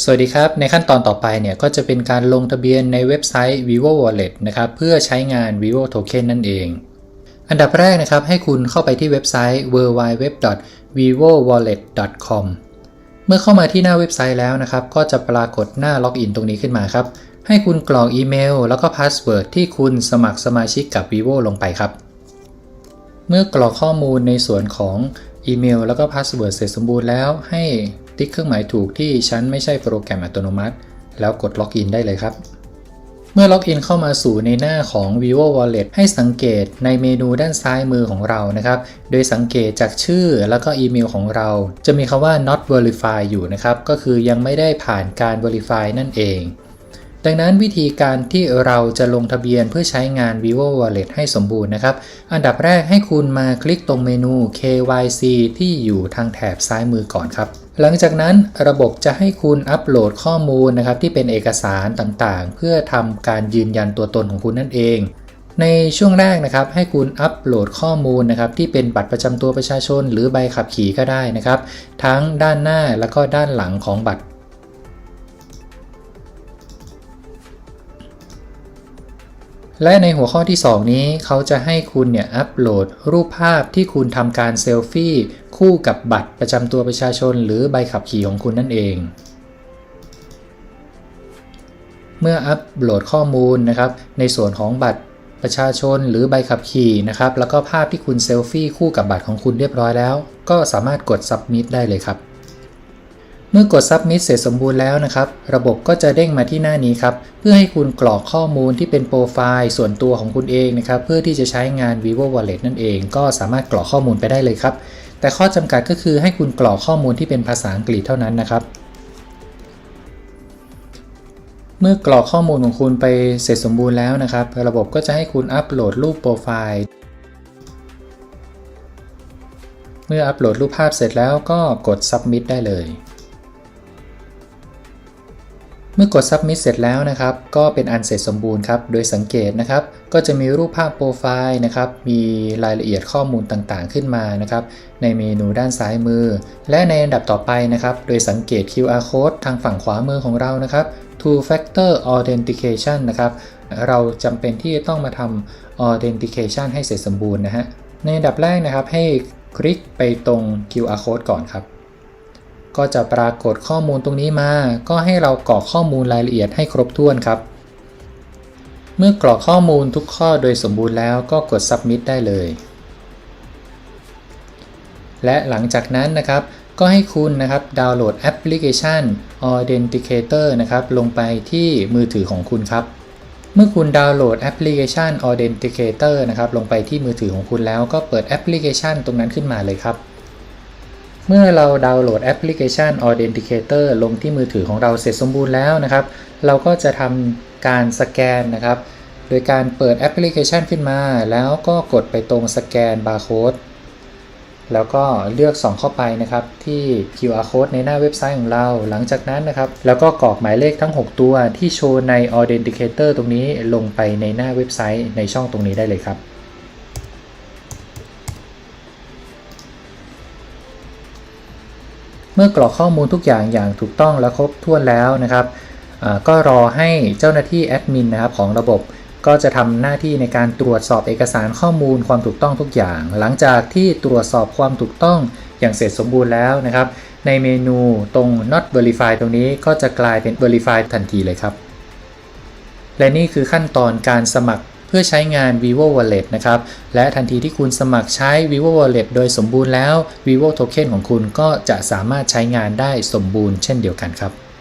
สวัสดีครับ ในขั้นตอนต่อไปเนี่ยก็จะเป็นการลงทะเบียนในเว็บไซต์ vivo wallet นะครับเพื่อใช้งาน vivo token นั่นเอง อันดับแรกนะครับให้คุณเข้าไปที่เว็บไซต์ www.vivowallet.com เมื่อเข้ามาที่หน้าเว็บไซต์แล้วนะครับ ก็จะปรากฏหน้าล็อกอินตรงนี้ขึ้นมาครับ ให้คุณกรอกอีเมล แล้วก็พาสเวิร์ดที่คุณสมัครสมาชิกกับ vivo ลงไปครับ เมื่อกรอกข้อมูลในส่วนของอีเมล แล้วก็พาสเวิร์ดเสร็จสมบูรณ์แล้วให้ ติ๊กเครื่องหมายถูกที่ชั้นไม่ใช่โปรแกรมอัตโนมัติ แล้วกดล็อกอินได้เลยครับ เมื่อล็อกอินเข้ามาสู่ในหน้าของ vivo wallet ให้สังเกตในเมนูด้านซ้ายมือของเรานะครับ โดยสังเกตจากชื่อแล้วก็อีเมลของเรา จะมีคำว่า not verify อยู่นะครับ ก็คือยังไม่ได้ผ่านการ verify นั่นเอง ดังนั้นวิธีการที่เราจะลงทะเบียนเพื่อใช้งาน vivo wallet ให้สมบูรณ์นะครับ อันดับแรกให้คุณมาคลิกตรงเมนู KYC ที่อยู่ทางแถบซ้ายมือก่อนครับ หลังจากนั้นระบบจะให้คุณอัปโหลดข้อมูลนะครับที่เป็นเอกสารต่างๆ เพื่อทำการยืนยันตัวตนของคุณนั่นเอง ในช่วงแรกนะครับให้คุณอัปโหลดข้อมูลนะครับที่เป็นบัตรประจำตัวประชาชน หรือใบขับขี่ก็ได้นะครับ ทั้งด้านหน้าแล้วก็ด้านหลังของบัตร และในหัวข้อที่ 2 นี้เขาจะให้คุณเนี่ยอัปโหลดรูปภาพที่คุณทำการเซลฟี่คู่กับบัตรประจำตัวประชาชน หรือใบขับขี่ของคุณนั่นเอง เมื่ออัปโหลดข้อมูลนะครับ ในส่วนของบัตรประชาชนหรือใบขับขี่นะครับ แล้วก็ภาพที่คุณเซลฟี่คู่กับบัตรของคุณเรียบร้อยแล้ว ก็สามารถกด submit ได้เลยครับ เมื่อกด submit เสร็จสมบูรณ์แล้วนะครับ ระบบก็จะเด้งมาที่หน้านี้ครับ เพื่อให้คุณกรอกข้อมูลที่เป็นโปรไฟล์ส่วนตัวของคุณเองนะครับ เพื่อที่จะใช้งาน vivo wallet นั่นเอง ก็สามารถกรอกข้อมูลไปได้เลยครับ แต่ข้อจำกัดก็คือให้คุณกรอกข้อมูลที่เป็นภาษาอังกฤษเท่านั้นนะครับ เมื่อกรอกข้อมูลของคุณไปเสร็จสมบูรณ์แล้วนะครับ ระบบก็จะให้คุณอัปโหลดรูปโปรไฟล์เมื่ออัปโหลดรูปภาพเสร็จแล้วก็กด submit ได้เลย เมื่อกด submit เสร็จแล้วนะครับ ก็เป็นอันเสร็จสมบูรณ์ครับ โดยสังเกตนะครับ ก็จะมีรูปภาพโปรไฟล์นะครับ มีรายละเอียดข้อมูลต่างๆ ขึ้นมานะครับ ในเมนูด้านซ้ายมือ และในอันดับต่อไปนะครับ โดยสังเกต QR code ทางฝั่งขวามือของเรานะครับ two factor authentication นะครับ เราจำเป็นที่จะต้องมาทำ authentication ให้เสร็จสมบูรณ์นะฮะ ในอันดับแรกนะครับ ให้คลิกไปตรง QR code ก่อนครับ ก็จะปรากฏข้อมูลตรงนี้มา ก็ให้เรากรอกข้อมูลรายละเอียดให้ครบถ้วนครับ เมื่อกรอกข้อมูลทุกข้อโดยสมบูรณ์แล้วก็กด submit ได้เลย และหลังจากนั้นนะครับก็ให้คุณนะครับดาวน์โหลดแอปพลิเคชัน Authenticator นะครับลงไปที่มือถือของคุณครับ เมื่อคุณดาวน์โหลดแอปพลิเคชัน Authenticator นะครับลงไปที่มือถือของคุณแล้วก็เปิดแอปพลิเคชันตรงนั้นขึ้นมาเลยครับ เมื่อเราดาวน์โหลดแอปพลิเคชัน Authenticator ลงที่มือถือของเราเสร็จสมบูรณ์แล้วนะครับ เราก็จะทำการสแกนนะครับ โดยการเปิดแอปพลิเคชันขึ้นมา แล้วก็กดไปตรงสแกนบาร์โค้ดแล้วก็เลือกส่องเข้าไปนะครับที่ QR code ในหน้าเว็บไซต์ของเรา หลังจากนั้นนะครับ แล้วก็กรอกหมายเลขทั้ง 6 ตัวที่โชว์ใน Authenticator ตรงนี้ลงไปในหน้าเว็บไซต์ในช่องตรงนี้ได้เลยครับ เมื่อกรอกข้อมูลทุกอย่างอย่างถูกต้องและครบถ้วนแล้วนะครับก็รอให้เจ้าหน้าที่แอดมินนะครับของระบบก็จะทำหน้าที่ในการตรวจสอบเอกสารข้อมูลความถูกต้องทุกอย่าง หลังจากที่ตรวจสอบความถูกต้องอย่างเสร็จสมบูรณ์แล้วนะครับ ในเมนูตรง not verify ตรงนี้ก็จะกลายเป็น verify ทันทีเลยครับ และนี่คือขั้นตอนการสมัคร พื่อใช้งาน vivo wallet นะครับ และทันทีที่คุณสมัครใช้ vivo wallet โดยสมบูรณ์แล้ว vivo token ของคุณก็จะสามารถใช้งานได้สมบูรณ์เช่นเดียวกันครับ